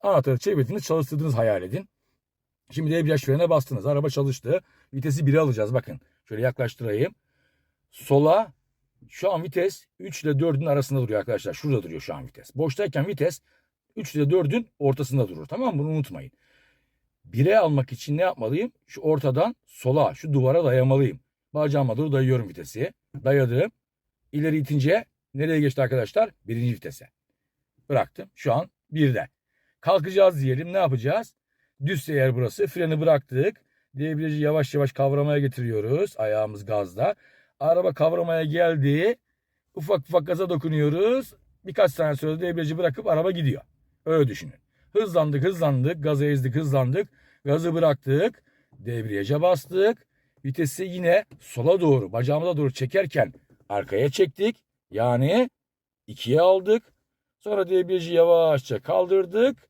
Anahtarı çevirdiniz çalıştırdınız hayal edin. Şimdi debriyaj frene bastınız. Araba çalıştı. Vitesi 1'e alacağız bakın. Şöyle yaklaştırayım. Sola şu an vites 3 ile 4'ün arasında duruyor arkadaşlar. Şurada duruyor şu an vites. Boştayken vites 3 ile 4'ün ortasında durur. Tamam mı? Bunu unutmayın. 1'e almak için ne yapmalıyım? Şu ortadan sola, şu duvara dayamalıyım. Bacağıma doğru dayıyorum vitesi. Dayadım. İleri itince nereye geçti arkadaşlar? Birinci vitese. Bıraktım. Şu an 1'de. Kalkacağız diyelim. Ne yapacağız? Düz yer burası. Freni bıraktık. Debriyajı yavaş yavaş kavramaya getiriyoruz. Ayağımız gazda. Araba kavramaya geldi. Ufak ufak gaza dokunuyoruz. Birkaç saniye sonra debriyajı bırakıp araba gidiyor. Öyle düşünün. Hızlandık hızlandık. Gazı ezdik hızlandık. Gazı bıraktık. Debriyaja bastık. Vitesi yine sola doğru bacağımıza doğru çekerken arkaya çektik. Yani ikiye aldık. Sonra debriyajı yavaşça kaldırdık.